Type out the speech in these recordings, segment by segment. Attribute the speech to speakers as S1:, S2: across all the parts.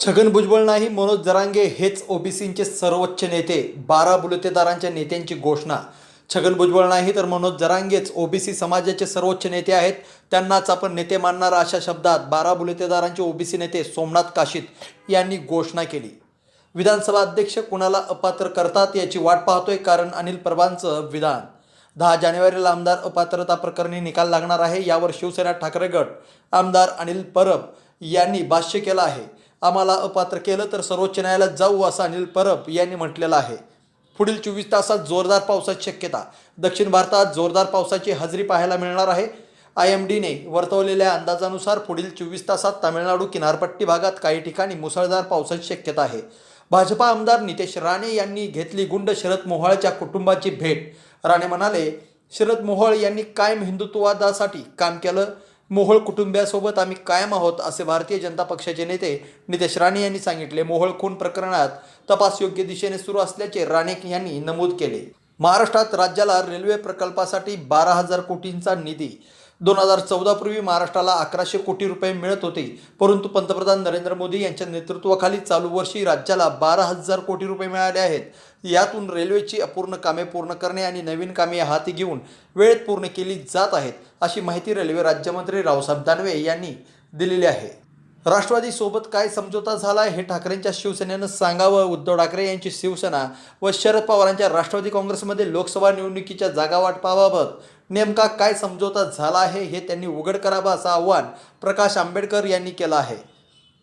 S1: छगन भुजबळ नाही मनोज जरांगे हेच ओबीसींचे सर्वोच्च नेते बारा बुलतेदारांच्या नेत्यांची घोषणा. छगन भुजबळ नाही तर मनोज जरांगेच ओबीसी समाजाचे सर्वोच्च नेते आहेत. त्यांनाच आपण नेते मानणार अशा शब्दात बारा बुलतेदारांचे ओबीसी नेते सोमनाथ काशीत यांनी घोषणा केली. विधानसभा अध्यक्ष कुणाला अपात्र करतात याची वाट पाहतोय कारण अनिल परबांचं विधान. दहा जानेवारीला आमदार अपात्रता प्रकरणी निकाल लागणार आहे यावर शिवसेना ठाकरे गट आमदार अनिल परब यांनी भाष्य केलं आहे. आम्हाला अपात्र केलं तर सर्वोच्च न्यायालयात जाऊ असं अनिल परब यांनी म्हटलेलं आहे. पुढील चोवीस तासात जोरदार पावसाची शक्यता. दक्षिण भारतात जोरदार पावसाची हजेरी पाहायला मिळणार आहे. आय एम डीने वर्तवलेल्या अंदाजानुसार पुढील चोवीस तासात तामिळनाडू किनारपट्टी भागात काही ठिकाणी मुसळधार पावसाची शक्यता आहे. भाजपा आमदार नितेश राणे यांनी घेतली गुंड शरद मोहाळच्या कुटुंबाची भेट. राणे म्हणाले शरद मोहोळ यांनी कायम हिंदुत्ववादासाठी काम केलं. मोहोळ कुटुंबियासोबत आम्ही कायम आहोत असे भारतीय जनता पक्षाचे नेते नितेश राणे यांनी सांगितले. मोहोळ खून प्रकरणात तपास योग्य दिशेने सुरू असल्याचे राणे यांनी नमूद केले. महाराष्ट्रात राज्याला रेल्वे प्रकल्पासाठी बारा हजार कोटींचा निधी दोन हजार चौदापूर्वी महाराष्ट्राला अकराशे कोटी रुपये मिळत होते. परंतु पंतप्रधान नरेंद्र मोदी यांच्या नेतृत्वाखाली चालू वर्षी राज्याला बारा हजार कोटी रुपये मिळाले आहेत. यातून रेल्वेची अपूर्ण कामे पूर्ण करणे आणि नवीन कामे हाती घेऊन वेळेत पूर्ण केली जात आहेत अशी माहिती रेल्वे राज्यमंत्री रावसाहेब दानवे यांनी दिलेली आहे. राष्ट्रवादीसोबत काय समझोता झाला हे ठाकरेंच्या शिवसेनेनं सांगावं? उद्धव ठाकरे यांची शिवसेना व शरद पवारांच्या राष्ट्रवादी काँग्रेसमध्ये लोकसभा निवडणुकीच्या जागा वाटपाबाबत नेमका काय समझोता झाला आहे हे त्यांनी उघड करावं असं आव्हान प्रकाश आंबेडकर यांनी केलं आहे.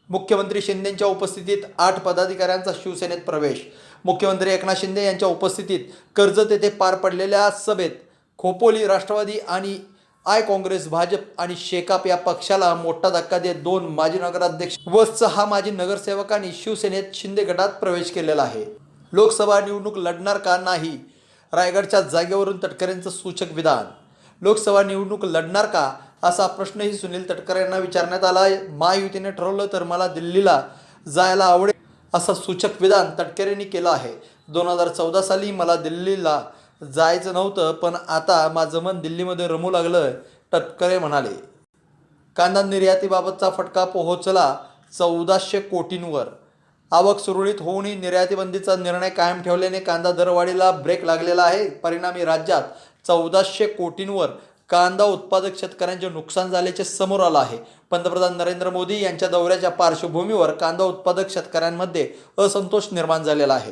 S1: मुख्यमंत्री शिंदेंच्या उपस्थितीत आठ पदाधिकाऱ्यांचा शिवसेनेत प्रवेश. मुख्यमंत्री एकनाथ शिंदे यांच्या उपस्थितीत कर्जत येथे पार पडलेल्या सभेत खोपोली राष्ट्रवादी आणि आय काँग्रेस भाजप आणि शेकाप या पक्षाला मोठा धक्का देत दोन माजी नगराध्यक्ष व सहा माजी नगरसेवकांनी शिवसेनेत शिंदे गटात प्रवेश केलेला आहे. लोकसभा निवडणूक लढणार का नाही? रायगडच्या जागेवरून तटकरेंचं सूचक विधान. लोकसभा निवडणूक लढणार का? असा प्रश्नही सुनील तटकरे यांना विचारण्यात आला महायुतीने ठरवलं तर मला दिल्लीला जायला आवडेल असं सूचक विधान तटकरेंनी केलं आहे. दोन हजार चौदा साली मला दिल्लीला जायचं नव्हतं पण आता माझं मन दिल्लीमध्ये रमू लागलं टटकरे म्हणाले. कांदा निर्यातीबाबतचा फटका पोहोचला चौदाशे कोटींवर. आवक सुरळीत होऊनही निर्यातीबंदीचा निर्णय कायम ठेवल्याने कांदा दरवाढीला ब्रेक लागलेला आहे. परिणामी राज्यात चौदाशे कोटींवर कांदा उत्पादक शेतकऱ्यांचे नुकसान झाल्याचे समोर आलं आहे. पंतप्रधान नरेंद्र मोदी यांच्या दौऱ्याच्या पार्श्वभूमीवर कांदा उत्पादक शेतकऱ्यांमध्ये असंतोष निर्माण झालेला आहे.